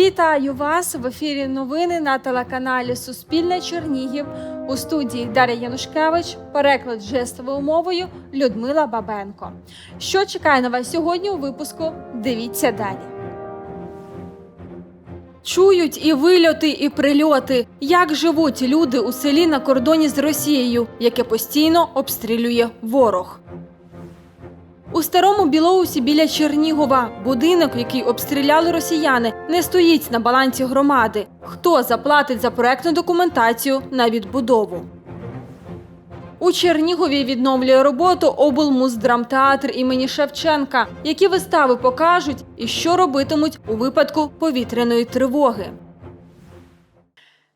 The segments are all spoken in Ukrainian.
Вітаю вас в ефірі новини на телеканалі Суспільне Чернігів у студії Дар'я Янушкевич, переклад жестовою мовою Людмила Бабенко. Що чекає на вас сьогодні у випуску? Дивіться далі. Чують і вильоти, і прильоти. Як живуть люди у селі на кордоні з Росією, яке постійно обстрілює ворог. У старому Білоусі біля Чернігова будинок, який обстріляли росіяни, не стоїть на балансі громади. Хто заплатить за проектну документацію на відбудову? У Чернігові відновлює роботу облмуздрамтеатр імені Шевченка, які вистави покажуть і що робитимуть у випадку повітряної тривоги.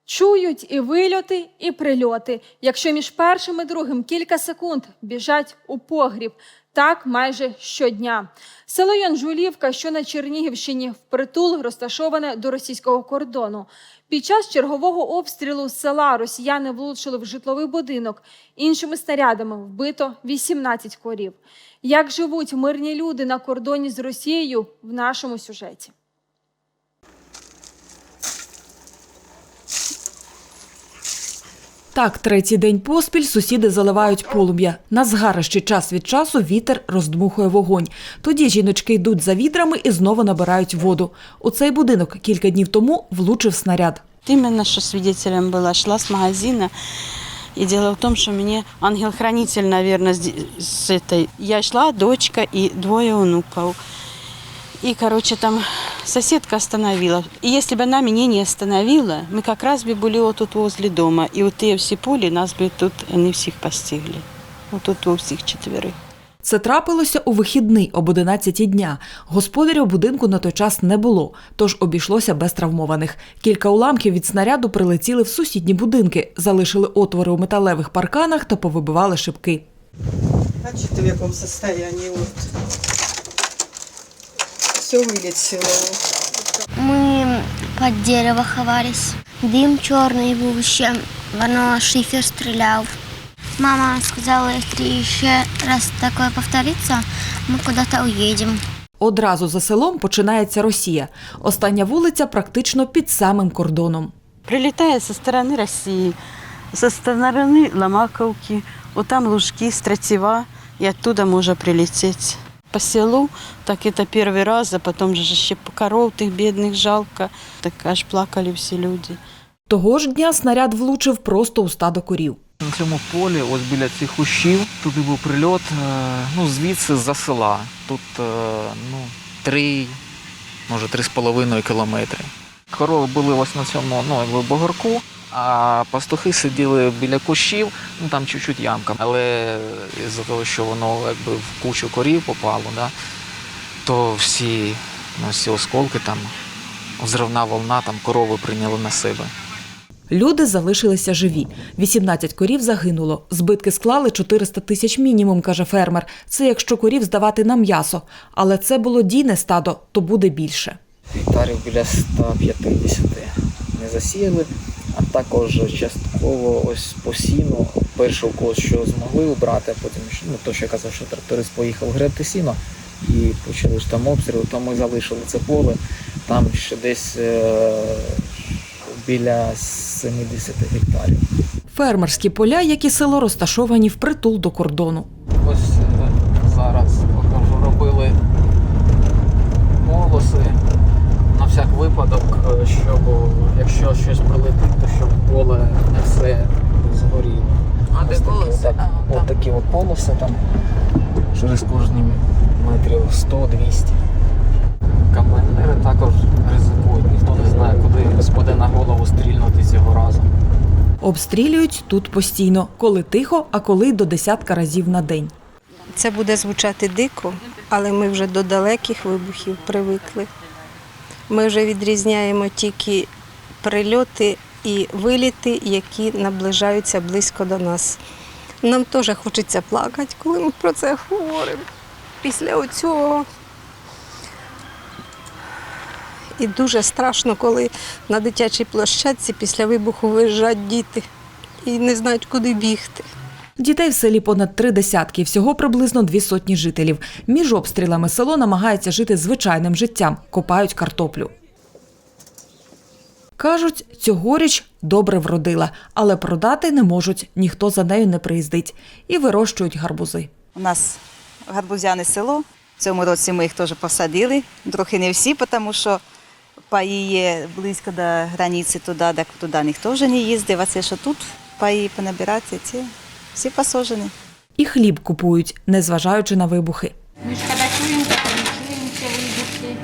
Чують і вильоти, і прильоти. Якщо між першим і другим кілька секунд біжать у погріб, так майже щодня. Село Янжулівка, що на Чернігівщині, впритул розташоване до російського кордону. Під час чергового обстрілу села росіяни влучили в житловий будинок. Іншими снарядами вбито 18 корів. Як живуть мирні люди на кордоні з Росією в нашому сюжеті? Так, третій день поспіль сусіди заливають полум'я. На згарищі час від часу вітер роздмухує вогонь. Тоді жіночки йдуть за відрами і знову набирають воду. У цей будинок кілька днів тому влучив снаряд. Именно что свидетелем была, шла с магазина. И дело в том, что мне ангел-хранитель, с, с этой... Я шла, дочка и двое внуков. И, короче, там соседка остановила. И если бы она меня не остановила, мы как раз бы были вот тут возле дома. И вот те все пули нас бы тут, они всех постигли. Вот тут у всех четверых. Це трапилося у вихідний об 11 дня. Господаря будинку на той час не було, тож обійшлося без травмованих. Кілька уламків від снаряду прилетіли в сусідні будинки, залишили отвори у металевих парканах та повибивали шибки. Бачите, в якому состоянии от. все вилетіло. Ми під дерево ховались. Дим чорний був ще, воно шифер стріляв. Мама сказала, якщо ще раз таке повториться, ми куди-то уїдемо. Одразу за селом починається Росія. Остання вулиця практично під самим кордоном. Прилетает со стороны России, со стороны Ломаковки, вот там Лужки, Стратева, и оттуда может прилететь По селу, так это первый раз, а потом же еще коров тих бедных жалко. Так аж плакали все люди. Того ж дня снаряд влучив просто у стадо корів. На цьому полі, ось біля цих кущів, туди був прильот, е, ну, звідси з-за села. Тут е, ну, три, може, три з половиною кілометри. Корови були ось на цьому ну, якби бугорку, а пастухи сиділи біля кущів, ну там чуть-чуть ямка. Але з-за того, що воно якби в кучу корів попало, да, то всі, ну, всі осколки там, взривна волна, там корови прийняли на себе. Люди залишилися живі. 18 корів загинуло. Збитки склали 400 тисяч мінімум, каже фермер. Це якщо корів здавати на м'ясо. Але це було дійне стадо, то буде більше. гектарів біля 150 не засіяли, а також частково ось посіну. Перший укос, що змогли убрати, а потім ну, то, що я казав, що тракторист поїхав гребти сіно і почали ж там обстріли, то ми залишили це поле. Там ще десь е, біля 70 гектарів. Фермерські поля, як і село, розташовані впритул до кордону. Ось е, зараз покажу, робили полоси на всяк випадок, е, щоб якщо щось прилетить, то щоб поле не все згоріло. А де полоси? Так, от такі от полоси там через кожні метрів 100-200. Командири також ризикують, ніхто не знає, куди спаде на голову стрільнути цього разу. Обстрілюють тут постійно, коли тихо, а коли до десятка разів на день. Це буде звучати дико, але ми вже до далеких вибухів привикли. Ми вже відрізняємо тільки прильоти і виліти, які наближаються близько до нас. Нам теж хочеться плакати, коли ми про це говоримо. Після оцього. І дуже страшно, коли на дитячій площадці після вибуху виїжджають діти і не знають, куди бігти. Дітей в селі понад три десятки, всього приблизно дві сотні жителів. Між обстрілами село намагається жити звичайним життям, копають картоплю. Кажуть, цьогоріч добре вродила, але продати не можуть, ніхто за нею не приїздить. І вирощують гарбузи. У нас гарбузяне село. В цьому році ми їх теж посадили. Трохи не всі, тому що паї є близько до границі туди, так туди ніхто вже не їздив. А це що тут паї понабирати, ці всі посаджені. І хліб купують, незважаючи на вибухи. Ми ж коли чуємо, чуємо ці вибухи.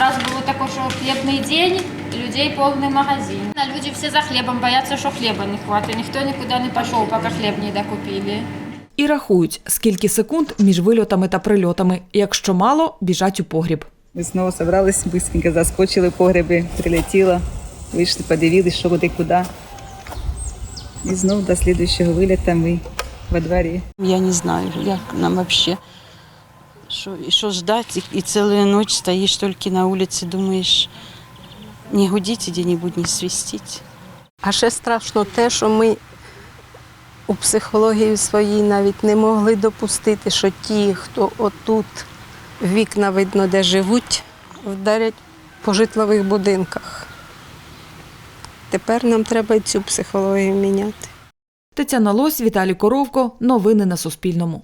Раз було таке, що хлібний день, людей повний магазин. Люди всі за хлібом бояться, що хліба не хватить. Ніхто нікуди не пішов, поки хліб не докупили. І рахують, скільки секунд між вильотами та прильотами. Якщо мало, біжать у погріб. Ми знову зібралися, швидко заскочили в погреби, прилетіло, вийшли, подивилися, що буде куди. І знову до слідчого виліта ми во дворі. Я не знаю, як нам вообще. Що, і що ждать, і, і цілу ніч стоїш тільки на вулиці, думаєш, не гудіть, де-небудь не свистіть. А ще страшно те, що ми у психології своїй навіть не могли допустити, що ті, хто отут вікна видно, де живуть, вдарять по житлових будинках. Тепер нам треба і цю психологію міняти. Тетяна Лось, Віталій Коровко. Новини на Суспільному.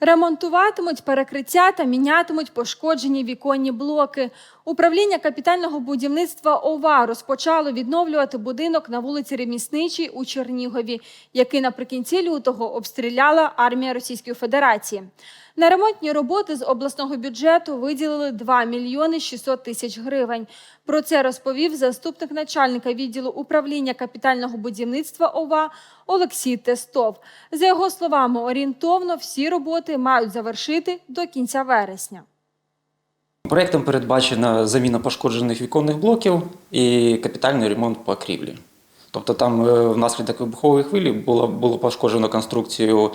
Ремонтуватимуть перекриття та мінятимуть пошкоджені віконні блоки. Управління капітального будівництва ОВА розпочало відновлювати будинок на вулиці Ремісничій у Чернігові, який наприкінці лютого обстріляла армія Російської Федерації. На ремонтні роботи з обласного бюджету виділили 2 мільйони 600 тисяч гривень. Про це розповів заступник начальника відділу управління капітального будівництва ОВА Олексій Тестов. За його словами, орієнтовно всі роботи мають завершити до кінця вересня. Проектом передбачена заміна пошкоджених віконних блоків і капітальний ремонт покрівлі. Тобто там е, внаслідок вибухової хвилі було, було пошкоджено конструкцію,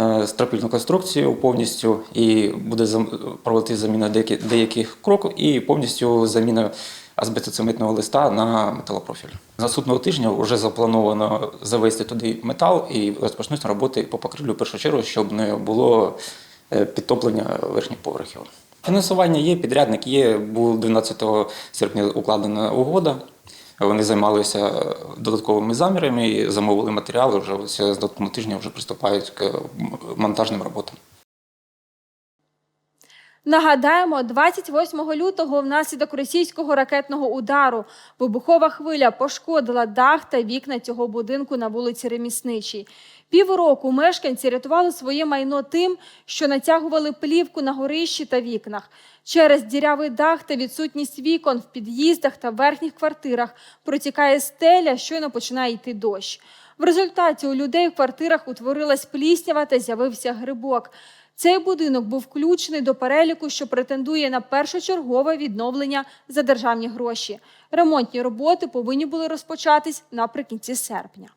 е, стропільну конструкцію повністю, і буде проводити заміна деяких, кроків і повністю заміна азбестоцементного листа на металопрофіль. Наступного тижня вже заплановано завести туди метал і розпочнуться роботи по покрівлю в першу чергу, щоб не було е, підтоплення верхніх поверхів. Фінансування є, підрядник є. Був 12 серпня укладена угода. Вони займалися додатковими замірами і замовили матеріали. Вже з наступного тижня вже приступають к монтажним роботам. Нагадаємо, 28 лютого внаслідок російського ракетного удару вибухова хвиля пошкодила дах та вікна цього будинку на вулиці Ремісничій. Півроку мешканці рятували своє майно тим, що натягували плівку на горищі та вікнах. Через дірявий дах та відсутність вікон в під'їздах та верхніх квартирах протікає стеля, щойно починає йти дощ. В результаті у людей в квартирах утворилась пліснява та з'явився грибок. Цей будинок був включений до переліку, що претендує на першочергове відновлення за державні гроші. Ремонтні роботи повинні були розпочатись наприкінці серпня.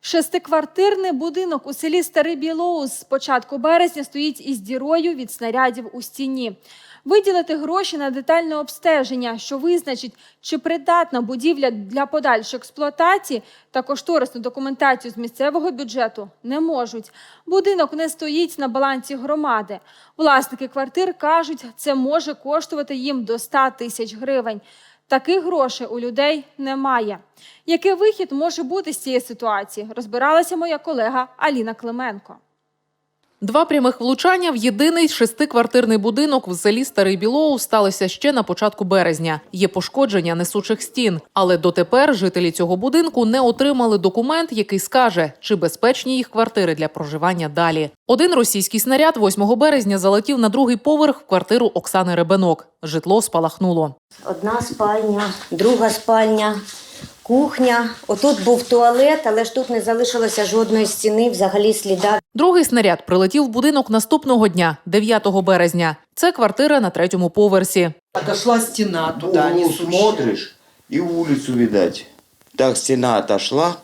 Шестиквартирний будинок у селі Старий Білоус з початку березня стоїть із дірою від снарядів у стіні. Виділити гроші на детальне обстеження, що визначить, чи придатна будівля для подальшої експлуатації та кошторисну документацію з місцевого бюджету не можуть. Будинок не стоїть на балансі громади. Власники квартир кажуть, це може коштувати їм до 100 тисяч гривень. Таких грошей у людей немає. Який вихід може бути з цієї ситуації? Розбиралася моя колега Аліна Клименко. Два прямих влучання в єдиний шестиквартирний будинок в селі Старий Білоу сталося ще на початку березня. Є пошкодження несучих стін, але дотепер жителі цього будинку не отримали документ, який скаже, чи безпечні їх квартири для проживання далі. Один російський снаряд 8 березня залетів на другий поверх в квартиру Оксани Ребенок. Житло спалахнуло. Одна спальня, друга спальня, кухня. Отут був туалет, але ж тут не залишилося жодної стіни, взагалі сліда. Другий снаряд прилетів в будинок наступного дня, 9 березня. Це квартира на третьому поверсі. Отошла стена туда, Ну, смотришь, и улицу видать. Так стена отошла,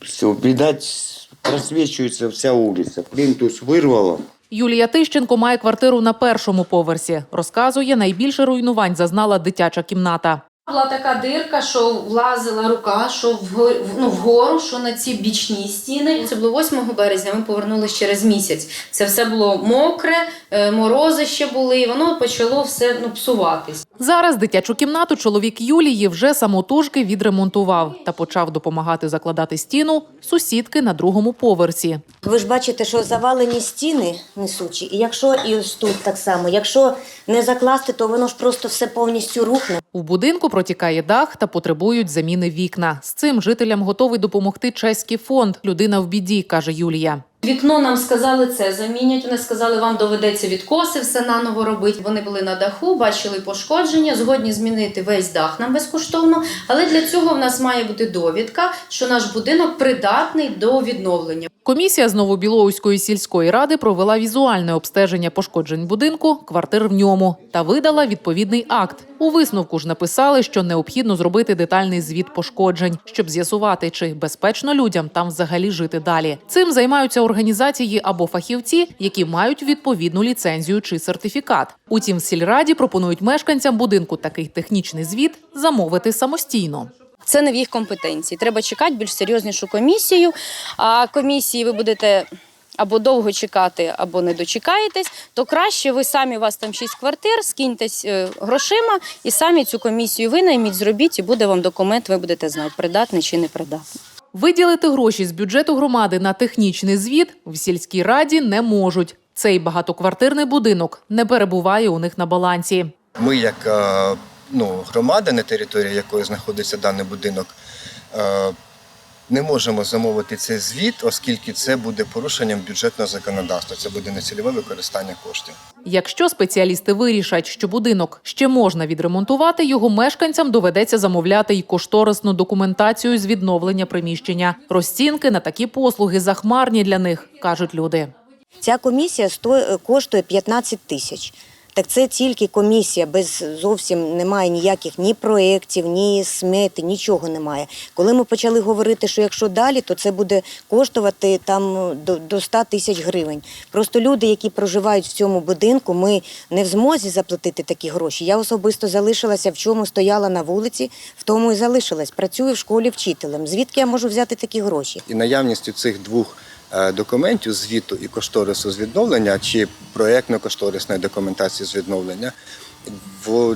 все, видать, просвечивается вся улица. Плинтус вырвало. Юлія Тищенко має квартиру на першому поверсі. Розказує, найбільше руйнувань зазнала дитяча кімната. Була така дирка, що влазила рука, що вгору, ну, вгору, що на ці бічні стіни. Це було 8 березня, ми повернулися через місяць. Це все було мокре, е, морози ще були, і воно почало все ну, псуватись. Зараз дитячу кімнату чоловік Юлії вже самотужки відремонтував та почав допомагати закладати стіну сусідки на другому поверсі. Ви ж бачите, що завалені стіни несучі, і якщо і ось тут так само, якщо не закласти, то воно ж просто все повністю рухне. У будинку протікає дах та потребують заміни вікна. З цим жителям готовий допомогти чеський фонд Людина в біді, каже Юлія. Вікно нам сказали це замінять. Вони сказали, вам доведеться відкоси все наново робити. Вони були на даху, бачили пошкодження, згодні змінити весь дах нам безкоштовно. Але для цього в нас має бути довідка, що наш будинок придатний до відновлення. Комісія з Новобілоуської сільської ради провела візуальне обстеження пошкоджень будинку, квартир в ньому та видала відповідний акт. У висновку ж написали, що необхідно зробити детальний звіт пошкоджень, щоб з'ясувати, чи безпечно людям там взагалі жити далі. Цим займаються організації або фахівці, які мають відповідну ліцензію чи сертифікат. Утім, в сільраді пропонують мешканцям будинку такий технічний звіт замовити самостійно. Це не в їх компетенції. Треба чекати більш серйознішу комісію. А комісії ви будете або довго чекати, або не дочекаєтесь, то краще ви самі у вас там шість квартир, скиньтесь е, грошима і самі цю комісію винайміть, зробіть, і буде вам документ, ви будете знати, придатний чи не придатний. Виділити гроші з бюджету громади на технічний звіт в сільській раді не можуть. Цей багатоквартирний будинок не перебуває у них на балансі. Ми, як е, ну, громада, на території якої знаходиться даний будинок, е, не можемо замовити цей звіт, оскільки це буде порушенням бюджетного законодавства. Це буде нецільове використання коштів. Якщо спеціалісти вирішать, що будинок ще можна відремонтувати, його мешканцям доведеться замовляти й кошторисну документацію з відновлення приміщення. Розцінки на такі послуги захмарні для них, кажуть люди. Ця комісія сто- коштує 15 тисяч. Так це тільки комісія, без зовсім немає ніяких ні проєктів, ні смети, нічого немає. Коли ми почали говорити, що якщо далі, то це буде коштувати там до, до 100 тисяч гривень. Просто люди, які проживають в цьому будинку, ми не в змозі заплатити такі гроші. Я особисто залишилася в чому стояла на вулиці, в тому і залишилась. Працюю в школі вчителем. Звідки я можу взяти такі гроші? І наявністю цих двох е, документів звіту і кошторису з відновлення чи проєктно-кошторисної документації з відновлення.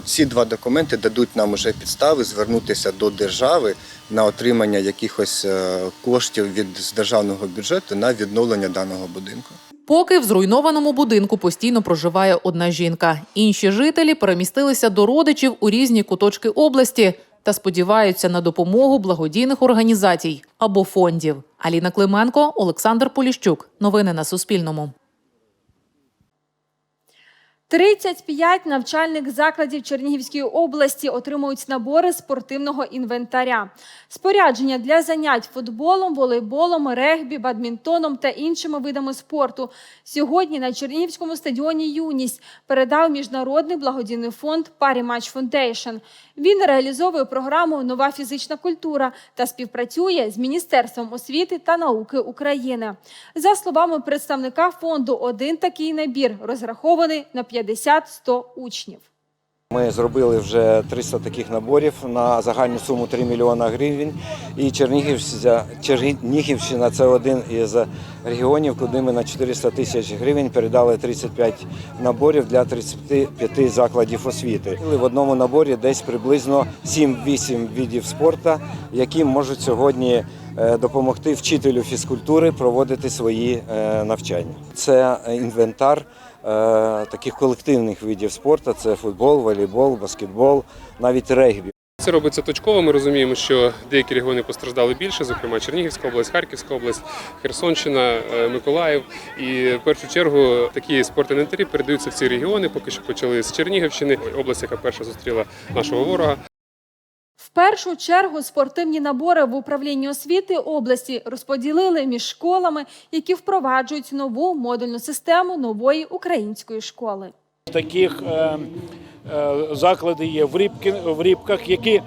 Ці два документи дадуть нам уже підстави звернутися до держави на отримання якихось е, коштів від з державного бюджету на відновлення даного будинку. Поки в зруйнованому будинку постійно проживає одна жінка. Інші жителі перемістилися до родичів у різні куточки області та сподіваються на допомогу благодійних організацій або фондів. Аліна Клименко, Олександр Поліщук. Новини на Суспільному. 35 навчальних закладів Чернігівської області отримують набори спортивного інвентаря, спорядження для занять футболом, волейболом, регбі, бадмінтоном та іншими видами спорту. Сьогодні на Чернігівському стадіоні Юність передав міжнародний благодійний фонд Парі Матч Фундейшн. Він реалізовує програму Нова фізична культура та співпрацює з Міністерством освіти та науки України. За словами представника фонду, один такий набір розрахований на 50-100 учнів. Ми зробили вже 300 таких наборів на загальну суму 3 мільйона гривень. І Чернігівщина, це один із регіонів, куди ми на 400 тисяч гривень передали 35 наборів для 35 закладів освіти. В одному наборі десь приблизно 7-8 видів спорту, які можуть сьогодні е, допомогти вчителю фізкультури проводити свої е, навчання. Це інвентар таких колективних видів спорту: це футбол, волейбол, баскетбол, навіть регбі. Це робиться точково. Ми розуміємо, що деякі регіони постраждали більше, зокрема Чернігівська область, Харківська область, Херсонщина, е, Миколаїв. І в першу чергу такі спортінвентарі передаються в ці регіони. Поки що почали з Чернігівщини, область, яка перша зустріла нашого ворога. В першу чергу спортивні набори в управлінні освіти області розподілили між школами, які впроваджують нову модульну систему нової української школи. Таких е, е, заклади є в, Рібки, в Рібках, які,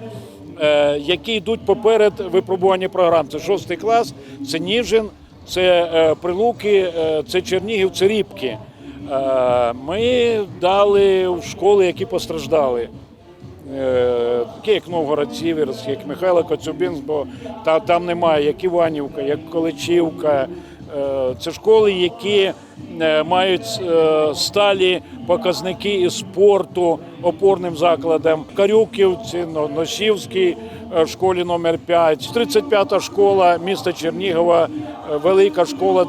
е, які йдуть поперед випробування програм. Це шостий клас, це Ніжин, це е, Прилуки, е, це Чернігів, це Рібки. Е, ми дали в школи, які постраждали. Е, Такі як Новгород Сіверськ, як Михайло Коцюбинськ, бо та, там немає як Іванівка, як Количівка, Е, Це школи, які е, мають е, сталі показники із спорту опорним закладам. Карюківці, Но- Носівській е, школі номер 5 35-та школа міста Чернігова, е, велика школа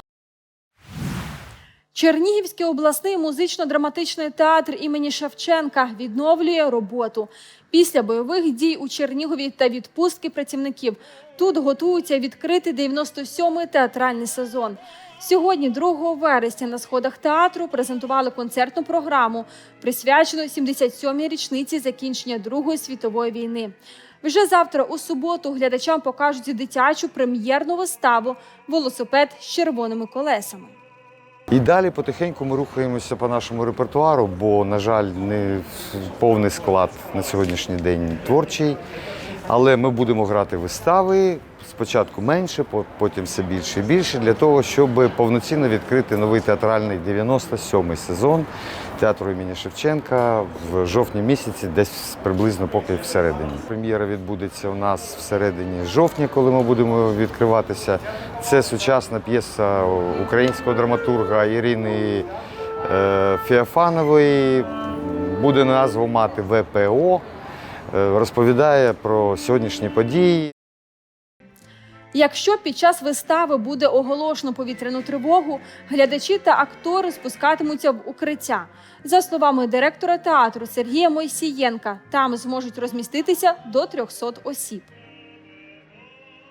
Чернігівський обласний музично-драматичний театр імені Шевченка відновлює роботу. Після бойових дій у Чернігові та відпустки працівників тут готуються відкрити 97-й театральний сезон. Сьогодні, 2 вересня, на сходах театру презентували концертну програму, присвячену 77-й річниці закінчення Другої світової війни. Вже завтра, у суботу, глядачам покажуть дитячу прем'єрну виставу Велосипед з червоними колесами. І далі потихеньку ми рухаємося по нашому репертуару, бо, на жаль, не повний склад на сьогоднішній день творчий. Але ми будемо грати вистави спочатку менше, потім все більше і більше, для того, щоб повноцінно відкрити новий театральний 97-й сезон театру імені Шевченка в жовтні місяці, десь приблизно поки всередині. Прем'єра відбудеться у нас всередині жовтня, коли ми будемо відкриватися. Це сучасна п'єса українського драматурга Ірини е, Феофанової. Буде назву мати ВПО. Е, Розповідає про сьогоднішні події. Якщо під час вистави буде оголошено повітряну тривогу, глядачі та актори спускатимуться в укриття. За словами директора театру Сергія Мойсієнка, там зможуть розміститися до 300 осіб.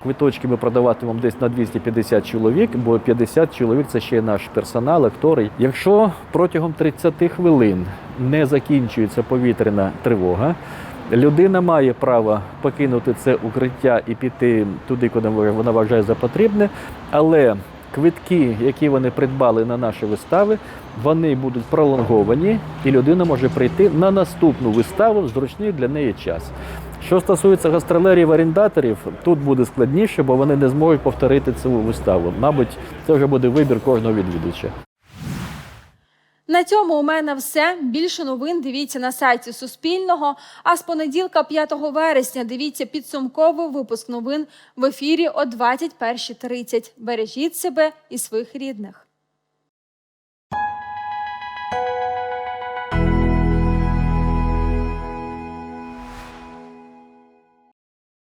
Квиточки ми продаватимемо десь на 250 чоловік, бо 50 чоловік це ще наш персонал, актори. Якщо протягом 30 хвилин не закінчується повітряна тривога, людина має право покинути це укриття і піти туди, куди вона вважає за потрібне. Але квитки, які вони придбали на наші вистави, вони будуть пролонговані, і людина може прийти на наступну виставу в зручний для неї час. Що стосується гастролерів-орендаторів, тут буде складніше, бо вони не зможуть повторити цю виставу. Мабуть, це вже буде вибір кожного відвідувача. На цьому у мене все. Більше новин дивіться на сайті Суспільного. А з понеділка, 5 вересня, дивіться підсумковий випуск новин в ефірі о 21.30. Бережіть себе і своїх рідних.